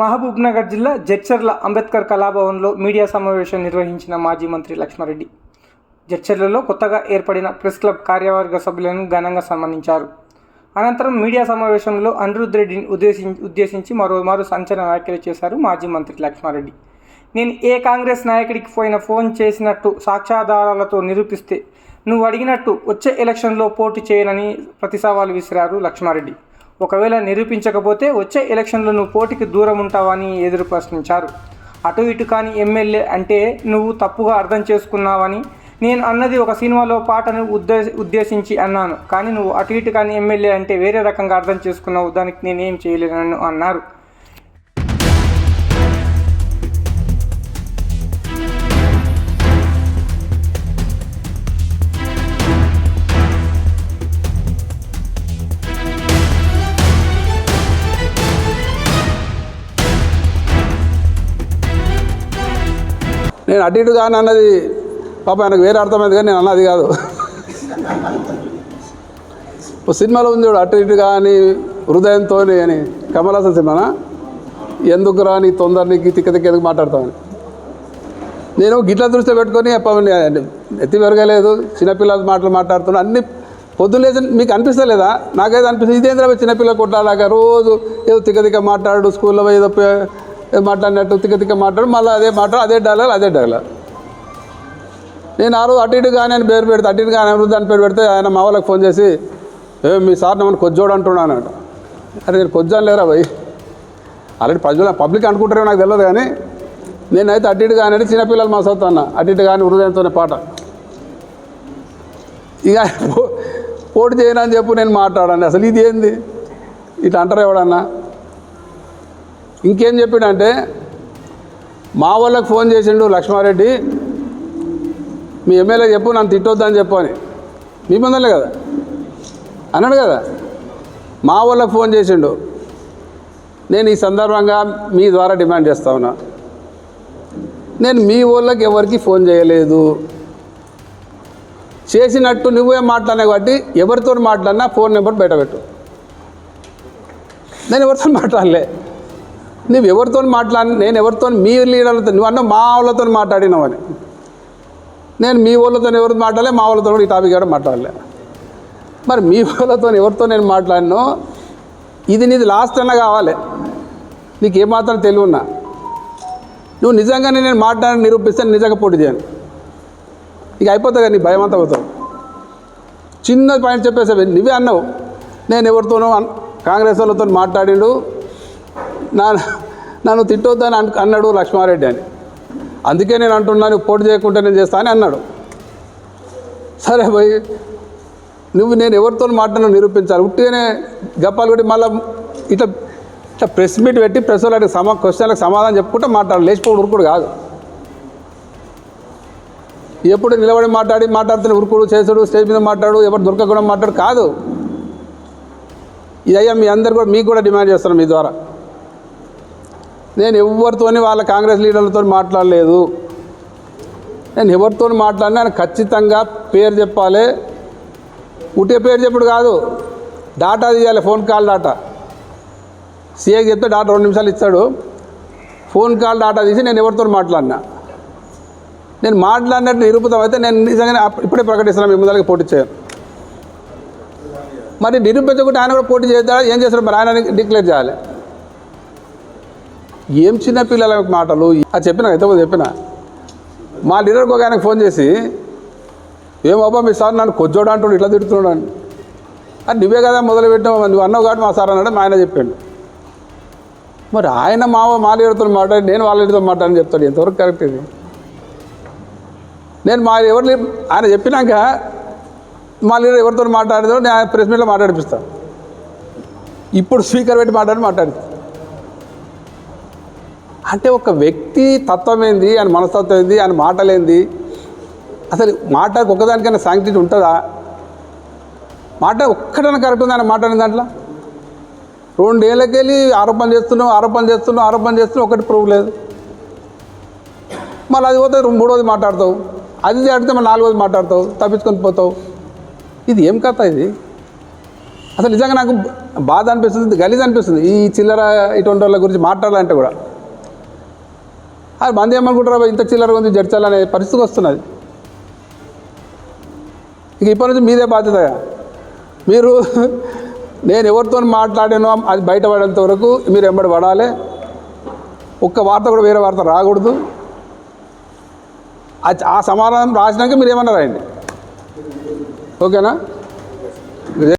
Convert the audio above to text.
మహబూబ్నగర్ జిల్లా జడ్చర్ల అంబేద్కర్ కళాభవన్లో మీడియా సమావేశం నిర్వహించిన మాజీ మంత్రి లక్ష్మారెడ్డి. జడ్చర్లలో కొత్తగా ఏర్పడిన ప్రెస్ క్లబ్ కార్యవర్గ సభ్యులను ఘనంగా సన్మానించారు. అనంతరం మీడియా సమావేశంలో అనిరుద్ రెడ్డిని ఉద్దేశించి ఉద్దేశించి మరోమారు సంచలన వ్యాఖ్యలు చేశారు మాజీ మంత్రి లక్ష్మారెడ్డి. నేను ఏ కాంగ్రెస్ నాయకుడికి పోయిన ఫోన్ చేసినట్టు సాక్ష్యాధారాలతో నిరూపిస్తే నువ్వు అడిగినట్టు వచ్చే ఎలక్షన్లో పోటీ చేయనని ప్రతి సవాలు విసిరారు లక్ష్మారెడ్డి. ఒకవేళ నిరూపించకపోతే వచ్చే ఎలక్షన్లో నువ్వు పోటీకి దూరం ఉంటావని ఎదురు ప్రశ్నించారు. అటు ఇటు కాని ఎమ్మెల్యే అంటే నువ్వు తప్పుగా అర్థం చేసుకున్నావని నేను అన్నది ఒక సినిమాలో పాటను ఉద్దే ఉద్దేశించి అన్నాను. కానీ నువ్వు అటు ఇటు కాని ఎమ్మెల్యే అంటే వేరే రకంగా అర్థం చేసుకున్నావు. దానికి నేనేం చేయలేనని అన్నారు. నేను అటు ఇటు కానీ అన్నది పాప ఆయనకు వేరే అర్థమైంది కానీ నేను అన్నది కాదు. సినిమాలో ఉంది చూడు అటు ఇటు కానీ హృదయంతో అని. కమలాసన్ సినిమానా? ఎందుకు రాని తొందర నీకు తిక్క తిక్క ఎందుకు మాట్లాడతామని నేను గిట్ల దృష్టి పెట్టుకొని చెప్పమని ఎత్తి పెరగలేదు చిన్నపిల్లల మాటలు మాట్లాడుతున్నా అన్ని పొద్దున్న మీకు మీకు అనిపిస్తలేదా? నాకైతే అనిపిస్తుంది ఇదేంద్రా చిన్నపిల్ల కొట్లాడాక రోజు ఏదో తిక్క తిక్క మాట్లాడు స్కూల్లో ఏదో మాట్లాడినట్టు తిక్క తిక్క మాట్లాడు మళ్ళీ అదే మాట్లాడు అదే డైలాగ్ అదే డైలాగ్ నేను ఆ రోజు అటు ఇటు కానీ అని పేరు పెడితే అటు ఇటు కానీ అమృత అని పేరు పెడితే ఆయన మా వాళ్ళకి ఫోన్ చేసి ఏ మీ సార్ నమ్మని కొజ్జోడు అంటున్నాను అంట. అరే నేను కొజ్జాను లేరా భయ్ ఆల్రెడీ ప్రజలు పబ్లిక్ అనుకుంటారో నాకు తెలియదు కానీ నేనైతే అటు ఇటు కానీ చిన్నపిల్లలు మా సొత్తు అన్న అటు ఇటు కానీ హృదయంతోనే పాట. ఇక పోటీ చేయను అని చెప్పు నేను మాట్లాడాను. అసలు ఇది ఏంది? ఇట్లా అంటారు ఎవడన్నా? ఇంకేం చెప్పాడంటే మా వాళ్ళకి ఫోన్ చేసిండు లక్ష్మారెడ్డి మీ ఎమ్మెల్యే చెప్పు నన్ను తిట్టొద్దని చెప్పు అని. మీ ముందలే కదా? అన్నాడు కదా? మా వాళ్ళకి ఫోన్ చేసిండు నేను ఈ సందర్భంగా మీ ద్వారా డిమాండ్ చేస్తా ఉన్నా. నేను మీ వాళ్ళకి ఎవరికి ఫోన్ చేయలేదు. చేసినట్టు నువ్వే మాట్లాడినా కాబట్టి ఎవరితో మాట్లాడినా ఫోన్ నెంబర్ బయటపెట్టు నేను ఎవరితో మాట్లాడలే. నువ్వు ఎవరితో మాట్లాడి నేను ఎవరితో మీ లీడర్లతో నువ్వు అన్న మా వాళ్ళతో మాట్లాడినావని నేను మీ వాళ్ళతో ఎవరితో మాట్లాడలే మా వాళ్ళతో కూడా ఈ టాపిక్ కూడా మాట్లాడలే. మరి మీ వాళ్ళతో ఎవరితో నేను మాట్లాడినో ఇది నీది లాస్ట్ అన్న కావాలి. నీకు ఏమాత్రం తెలివి నువ్వు నిజంగానే నేను మాట్లాడి నిరూపిస్తే నిజంగా పోటీ చేయను. ఇక అయిపోతుంది కదా నీ భయం అంతా పోతావు చిన్న పాయింట్ చెప్పేసావు నువ్వే అన్నావు. నేను ఎవరితోనో కాంగ్రెస్ వాళ్ళతో మాట్లాడిండు. నా నన్ను తిట్టొద్దని అన్నాడు లక్ష్మారెడ్డి అని. అందుకే నేను అంటున్నాను పోటీ చేయకుంటే నేను చేస్తా అని అన్నాడు. సరే భయ్ నువ్వు నేను ఎవరితో మాట్లాడినా నిరూపించాలి. ఉట్టిగానే గప్పాలు కొట్టి మళ్ళీ ఇట్లా ఇట్లా ప్రెస్ మీట్ పెట్టి ప్రెస్ వాళ్ళకి సమా క్వశ్చన్లకు సమాధానం చెప్పుకుంటే మాట్లాడు. లేచిపోడు ఉరుకుడు కాదు. ఎప్పుడు నిలబడి మాట్లాడి మాట్లాడుతున్న ఉరుకుడు చేసుడు స్టేజ్ మీద మాట్లాడు ఎవరు దొరకకుండా మాట్లాడు కాదు. ఇదయ్యా మీ అందరు కూడా మీకు కూడా డిమాండ్ చేస్తున్నాం మీ ద్వారా. నేను ఎవరితోని వాళ్ళ కాంగ్రెస్ లీడర్లతో మాట్లాడలేదు. నేను ఎవరితో మాట్లాడినా ఆయన ఖచ్చితంగా పేరు చెప్పాలి. ఉట్టే పేరు చెప్పుడు కాదు. డాటా తీయాలి ఫోన్ కాల్ డాటా. సీఏకి చెప్తే డాటా రెండు నిమిషాలు ఇస్తాడు. ఫోన్ కాల్ డాటా తీసి నేను ఎవరితో మాట్లాడినా. నేను మాట్లాడినట్టు నిరూపితం అయితే నేను నిజంగానే ఇప్పుడే ప్రకటిస్తున్నాను మీ ముందరకి పోటీ చేయను మరి నిరూపించకుండా ఆయన కూడా పోటీ చేద్దా ఏం చేస్తాడు? మరి ఆయన డిక్లేర్ చేయాలి. ఏం చిన్న పిల్లల మాటలు? అది చెప్పిన ఎంతమంది చెప్పిన. మా లీడర్కి ఒక ఆయనకు ఫోన్ చేసి ఏం బాబా మీ సార్ నన్ను కొజ్జోడు అంటాడు ఇట్లా తిడుతున్నాడు అని. అది నువ్వే కదా మొదలు పెట్టావు నువ్వు అన్నావు కాబట్టి మా సార్ అన్నాడు మా ఆయన చెప్పాడు. మరి ఆయన మావ మా లీడర్తో మాట్లాడి నేను వాళ్ళ లీడర్తో మాట్లాడని చెప్తాడు ఎంతవరకు కరెక్ట్ ఇది? నేను మా ఎవరు ఆయన చెప్పినాక మా లీడర్ ఎవరితో మాట్లాడేదో నేను ఆయన ప్రెస్ మీట్లో మాట్లాడిపిస్తాను ఇప్పుడు స్పీకర్ పెట్టి మాట్లాడి మాట్లాడిస్తాను అంటే ఒక వ్యక్తి తత్వం ఏంది ఆయన మనస్తత్వం ఏంది ఆయన మాటలేంది? అసలు మాటకు ఒక్కదానికైనా సాంక్టిటీ ఉంటుందా? మాట ఒక్కటైనా కరెక్ట్ ఉంది ఆయన మాట్లాడిన దాంట్లో? రెండేళ్ళకెళ్ళి ఆరోపణ చేస్తున్నావు ఆరోపణ చేస్తున్నావు ఆరోపణ చేస్తున్నావు ఒకటి ప్రూవ్ లేదు. మళ్ళీ అది పోతే మూడోది మాట్లాడతావు. అది అడిగితే మళ్ళీ నాలుగోది మాట్లాడతావు తప్పించుకొని పోతావు. ఇది ఏం కథ ఇది? అసలు నిజంగా నాకు బాధ అనిపిస్తుంది గలీజ్ అనిపిస్తుంది. ఈ చిల్లర ఇటువంటి వాళ్ళ గురించి మాట్లాడాలంటే కూడా. అది మంది ఏమనుకుంటారా ఇంత చిల్లర ఉంది జడ్చాలనే పరిస్థితి వస్తున్నది. ఇక ఇప్పటి నుంచి మీదే బాధ్యత. మీరు నేను ఎవరితో మాట్లాడానో అది బయటపడేంత వరకు మీరు ఎంబడి పడాలి. ఒక్క వార్త కూడా వేరే వార్త రాకూడదు. ఆ- ఆ సమాధానం రాసినాక మీరు ఏమన్నా రాయండి ఓకేనా?